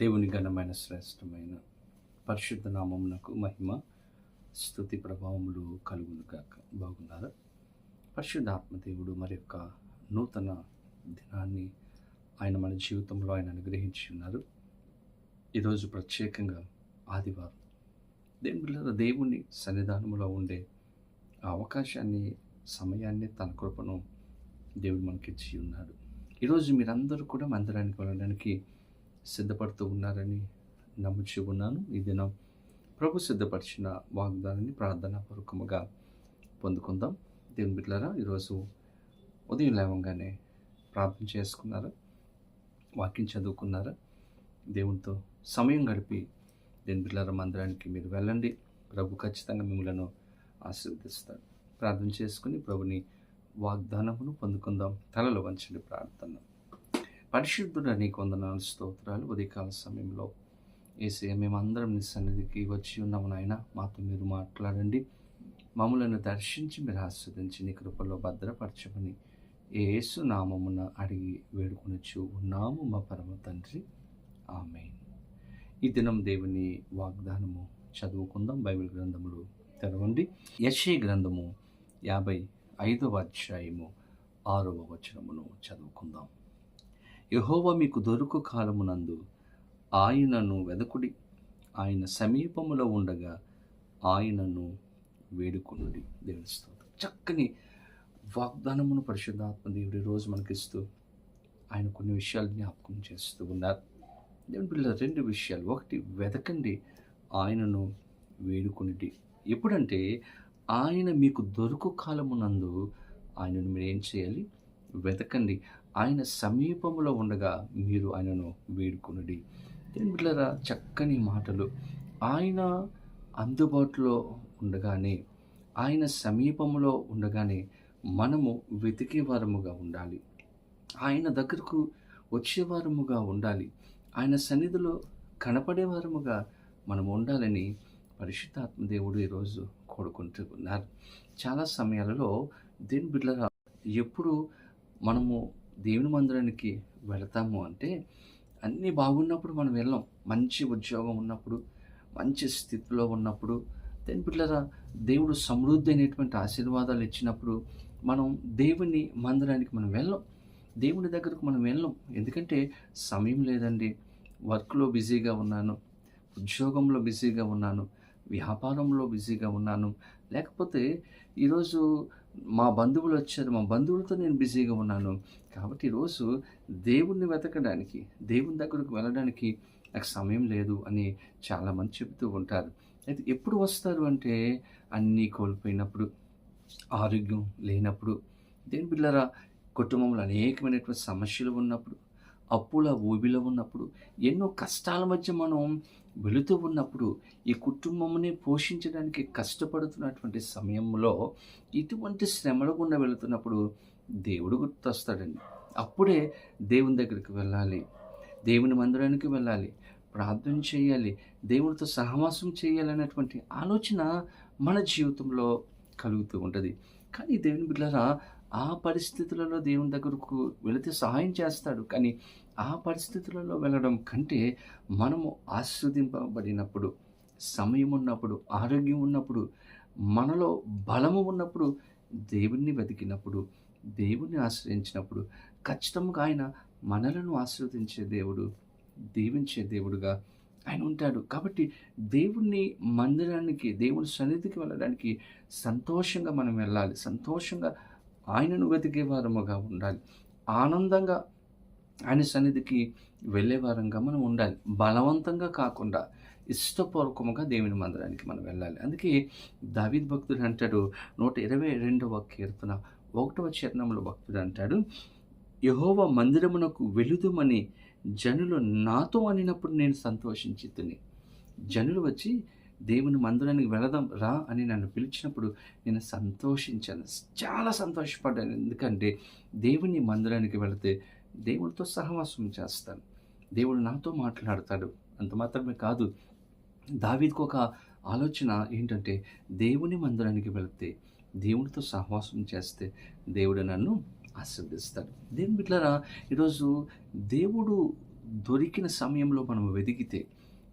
దేవుని ఘనమైన శ్రేష్టమైన పరిశుద్ధ నామమునకు మహిమ స్థుతి ప్రభావములు కలుగును కాక బాగున్నారా? పరిశుద్ధ ఆత్మదేవుడు మరి యొక్క నూతన దినాన్ని ఆయన మన జీవితంలో ఆయన అనుగ్రహించి ఉన్నారు. ఈరోజు ప్రత్యేకంగా ఆదివారం దేని పిల్లల దేవుని సన్నిధానంలో ఉండే ఆ అవకాశాన్ని సమయాన్ని తన కృపను దేవుడు మనకిచ్చి ఉన్నాడు ఈరోజు మీరందరూ కూడా మందిరానికి వెళ్ళడానికి సిద్ధపడుతూ ఉన్నారని నమ్ముచి ఉన్నాను. ఈ దినం ప్రభు సిద్ధపరిచిన వాగ్దానాన్ని ప్రార్థన పూర్వకముగా పొందుకుందాం. దేవుని బిడ్డలారా ఈరోజు ఉదయం లేవంగానే ప్రార్థన చేసుకున్నారా? వాక్యం చదువుకున్నారా? దేవునితో సమయం గడిపి దేవుని బిడ్డలారా మందిరానికి మీరు వెళ్ళండి. ప్రభు ఖచ్చితంగా మిమ్మలను ఆశీర్వదిస్తాడు. ప్రార్థన చేసుకుని ప్రభుని వాగ్దానమును పొందుకుందాం. తలలో వంచండి ప్రార్థన. పరిశుద్ధుడు నీకు వందనాలు స్తోత్రాలు ఉదయకాల సమయంలో. ఏసే మేమందరం నీ సన్నిధికి వచ్చి ఉన్నాము నాయన. మాతో మీరు మాట్లాడండి. మమ్మలను దర్శించి మీరు ఆస్వాదించి నీ కృపలో భద్రపరచమని ఏసు నామమున అడిగి వేడుకొనొచ్చు ఉన్నాము మా పరమ తండ్రి. ఆమె ఈ దినం దేవుని వాగ్దానము చదువుకుందాం. బైబిల్ గ్రంథములు తెరవండి. యశే గ్రంథము యాభై ఐదవ అధ్యాయము ఆరవ వచనమును చదువుకుందాం. యహోవ మీకు దొరుకు కాలమునందు ఆయనను వెదకుడి. ఆయన సమీపములో ఉండగా ఆయనను వేడుకొనుడి. దేవుని స్తోత్రం. చక్కని వాగ్దానమును పరిశుద్ధాత్మ దేవుడి రోజు మనకిస్తూ ఆయన కొన్ని విషయాలు జ్ఞాపకం చేస్తూ ఉన్నారు. దేవుని పిల్లల రెండు విషయాలు. ఒకటి వెతకండి ఆయనను వేడుకొనిటి ఎప్పుడంటే ఆయన మీకు దొరుకు కాలమునందు ఆయనను మీరు ఏం చేయాలి? వెతకండి ఆయన సమీపంలో ఉండగా మీరు ఆయనను వేడుకొనుడి. దేవుని చక్కని మాటలు. ఆయన అందుబాటులో ఉండగానే ఆయన సమీపంలో ఉండగానే మనము వెతికేవారముగా ఉండాలి. ఆయన దగ్గరకు వచ్చేవారముగా ఉండాలి. ఆయన సన్నిధిలో కనపడేవారముగా మనం ఉండాలని పరిశుద్ధాత్మ దేవుడు ఈరోజు కోరుకుంటూ ఉన్నారు. చాలా సమయాలలో దేని బిడ్డలరా ఎప్పుడు మనము దేవుని మందిరానికి వెళతాము అంటే అన్నీ బాగున్నప్పుడు మనం వెళ్ళాం. మంచి ఉద్యోగం ఉన్నప్పుడు మంచి స్థితిలో ఉన్నప్పుడు దేని బిడ్డలరా దేవుడు సమృద్ధి అయినటువంటి ఆశీర్వాదాలు ఇచ్చినప్పుడు మనం దేవుని మందిరానికి మనం వెళ్ళాం. దేవుని దగ్గరకు మనం వెళ్ళాం. ఎందుకంటే సమయం లేదండి. వర్క్లో బిజీగా ఉన్నాను. ఉద్యోగంలో బిజీగా ఉన్నాను. వ్యాపారంలో బిజీగా ఉన్నాను. లేకపోతే ఈరోజు మా బంధువులు వచ్చారు. మా బంధువులతో నేను బిజీగా ఉన్నాను. కాబట్టి ఈరోజు దేవుణ్ణి వెతకడానికి దేవుని దగ్గరకు వెళ్ళడానికి నాకు సమయం లేదు అని చాలామంది చెబుతూ ఉంటారు. అయితే ఎప్పుడు వస్తారు అంటే అన్నీ కోల్పోయినప్పుడు ఆరోగ్యం లేనప్పుడు దేని బిళ్ళరా కుటుంబంలో అనేకమైనటువంటి సమస్యలు ఉన్నప్పుడు అప్పుల ఊబిలో ఉన్నప్పుడు ఎన్నో కష్టాల మధ్య మనం వెళుతూ ఉన్నప్పుడు ఈ కుటుంబంని పోషించడానికి కష్టపడుతున్నటువంటి సమయంలో ఇటువంటి శ్రమల గుండా వెళుతున్నప్పుడు దేవుడు గుర్తొస్తాడండి. అప్పుడే దేవుని దగ్గరికి వెళ్ళాలి. దేవుని మందిరానికి వెళ్ళాలి. ప్రార్థన చేయాలి. దేవునితో సహవాసం చేయాలనేటువంటి ఆలోచన మన జీవితంలో కలుగుతూ ఉంటుంది. కానీ దేవుని బిడ్డలారా ఆ పరిస్థితులలో దేవుని దగ్గరకు వెళితే సహాయం చేస్తాడు. కానీ ఆ పరిస్థితులలో వెళ్ళడం కంటే మనము ఆస్వాదింపబడినప్పుడు సమయం ఉన్నప్పుడు ఆరోగ్యం ఉన్నప్పుడు మనలో బలము ఉన్నప్పుడు దేవుణ్ణి వెతికినప్పుడు దేవుణ్ణి ఆశ్రయించినప్పుడు ఖచ్చితంగా ఆయన మనలను ఆశ్రవదించే దేవుడు దీవించే దేవుడుగా ఆయన ఉంటాడు. కాబట్టి దేవుణ్ణి మందిరానికి దేవుని సన్నిధికి వెళ్ళడానికి సంతోషంగా మనం వెళ్ళాలి. సంతోషంగా ఆయనను వెతికే వారముగా ఉండాలి. ఆనందంగా ఆయన సన్నిధికి వెళ్ళేవారంగా మనం ఉండాలి. బలవంతంగా కాకుండా ఇష్టపూర్వకముగా దేవుని మందిరానికి మనం వెళ్ళాలి. అందుకే దావిద్ భక్తుడు అంటాడు నూట ఇరవై రెండవ కీర్తన ఒకటవ చరణంలో భక్తుడు అంటాడు యహోవ మందిరమునకు వెళుదుమని జనులు నాతో అనినప్పుడు నేను సంతోషించి తిని జనులు వచ్చి దేవుని మందిరానికి వెళదాం రా అని నన్ను పిలిచినప్పుడు నేను సంతోషించాను. చాలా సంతోషపడ్డాను. ఎందుకంటే దేవుని మందిరానికి వెళితే దేవుడితో సహవాసం చేస్తాను. దేవుడు నాతో మాట్లాడతాడు. అంత మాత్రమే కాదు దావీదికి ఒక ఆలోచన ఏంటంటే దేవుని మందిరానికి వెళితే దేవుడితో సహవాసం చేస్తే దేవుడు నన్ను ఆశీర్వదిస్తాడు. దేవుని బిడ్డరా ఈరోజు దేవుడు దొరికిన సమయంలో మనం వెతికితే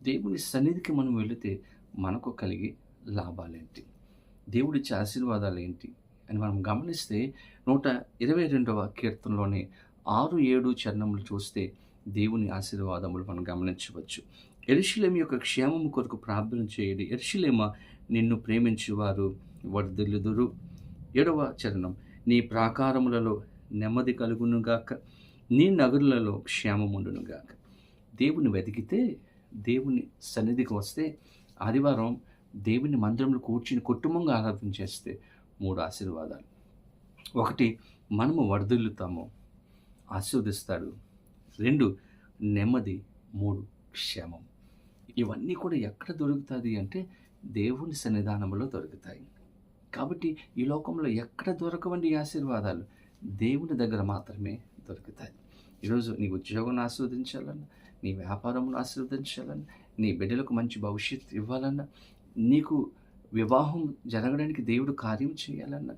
దేవుని సన్నిధికి మనం వెళితే మనకు కలిగే లాభాలేంటి? దేవుడిచ్చే ఆశీర్వాదాలు ఏంటి అని మనం గమనిస్తే నూట ఇరవై రెండవ కీర్తనలోని ఆరు ఏడు చరణములు చూస్తే దేవుని ఆశీర్వాదములు మనం గమనించవచ్చు. ఎరుషులేమి యొక్క క్షేమము కొరకు ప్రార్థన చేయండి ఎరుషులేమ నిన్ను ప్రేమించేవారు వర్ధిల్లుదురు ఏడవ చరణం నీ ప్రాకారములలో నెమ్మది కలుగునుగాక నీ నగరులలో క్షేమముండునుగాక. దేవుని వెతికితే దేవుని సన్నిధికి వస్తే ఆదివారం దేవుని మందిరంలో కూర్చుని కుటుంబంగా ఆరాధన చేస్తే మూడు ఆశీర్వాదాలు. ఒకటి మనము వర్ధిల్లుతాము ఆశీర్వదిస్తాడు. రెండు నెమ్మది. మూడు క్షేమం. ఇవన్నీ కూడా ఎక్కడ దొరుకుతుంది అంటే దేవుని సన్నిధానంలో దొరుకుతాయి. కాబట్టి ఈ లోకంలో ఎక్కడ దొరకవండి ఆశీర్వాదాలు? దేవుని దగ్గర మాత్రమే దొరుకుతాయి. ఈరోజు నీ ఉద్యోగం ఆస్వాదించాలన్నా నీ వ్యాపారంలో ఆశీర్వదించాలని నీ బిడ్డలకు మంచి భవిష్యత్తు ఇవ్వాలన్నా నీకు వివాహం జరగడానికి దేవుడు కార్యం చేయాలన్నా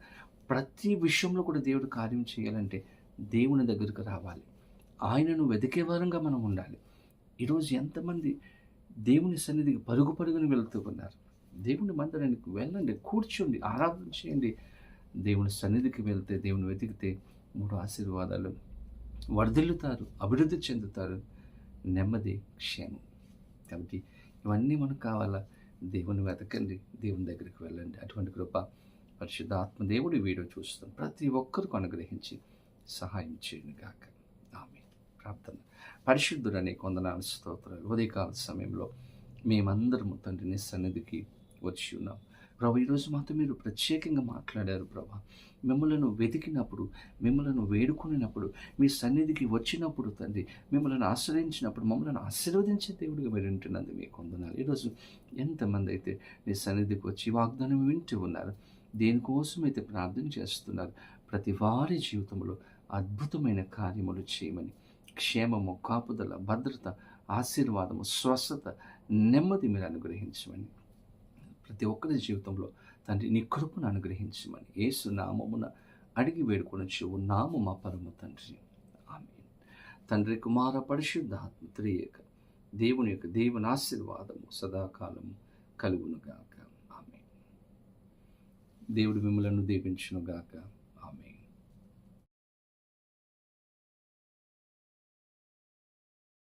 ప్రతి విషయంలో కూడా దేవుడు కార్యం చేయాలంటే దేవుని దగ్గరకు రావాలి. ఆయనను వెతికే వారంగా మనం ఉండాలి. ఈరోజు ఎంతమంది దేవుని సన్నిధికి పరుగు పరుగుని వెళుతూ ఉన్నారు. దేవుని మందిరానికి వెళ్ళండి కూర్చోండి ఆరాధన చేయండి. దేవుని సన్నిధికి వెళ్తే దేవుని వెతికితే మూడు ఆశీర్వాదాలు వర్ధిల్లుతారు అభివృద్ధి చెందుతారు. నెమ్మది క్షేమం. కాబట్టి ఇవన్నీ మనకు కావాలా? దేవుని వెతకండి దేవుని దగ్గరికి వెళ్ళండి. అటువంటి కృప పరిశుద్ధ ఆత్మదేవుడు వీడియో చూస్తాం ప్రతి ఒక్కరికి అనుగ్రహించి సహాయం చేయను గాక. ఆమె ప్రార్థన. పరిశుద్ధుడని కొందనాలు స్తోత్రాలు. ఉదయకాల సమయంలో మేమందరము తండ్రిని సన్నిధికి వచ్చి ఉన్నాం. ప్రభు ఈరోజు మాతో మీరు ప్రత్యేకంగా మాట్లాడారు ప్రభా. మిమ్మలను వెతికినప్పుడు మిమ్మలను వేడుకునేటప్పుడు మీ సన్నిధికి వచ్చినప్పుడు తండ్రి మిమ్మల్ని ఆశ్రయించినప్పుడు మమ్మల్ని ఆశీర్వదించే దేవుడిగా మీరు వింటున్నది మీకు వందనాలు. ఈరోజు ఎంతమంది అయితే మీ సన్నిధికి వచ్చి వాగ్దానం వింటూ ఉన్నారు దేనికోసం అయితే ప్రార్థన చేస్తున్నారు ప్రతి వారి జీవితంలో అద్భుతమైన కార్యములు చేయమని క్షేమము కాపుదల భద్రత ఆశీర్వాదము స్వస్థత నెమ్మది మీరు అనుగ్రహించమని ప్రతి ఒక్కరి జీవితంలో తండ్రి నీ కృపను అనుగ్రహించమని యేసు నామమున అడిగి వేడుకొని చెవు నాము మా పరమ తండ్రి. ఆమె తండ్రి కుమార పరిశుద్ధాత్మ త్రియేక దేవుని యొక్క దేవుని ఆశీర్వాదము సదాకాలము కలుగునుగాక ఆమె దేవుడు మిమ్మలను దీపించునుగాక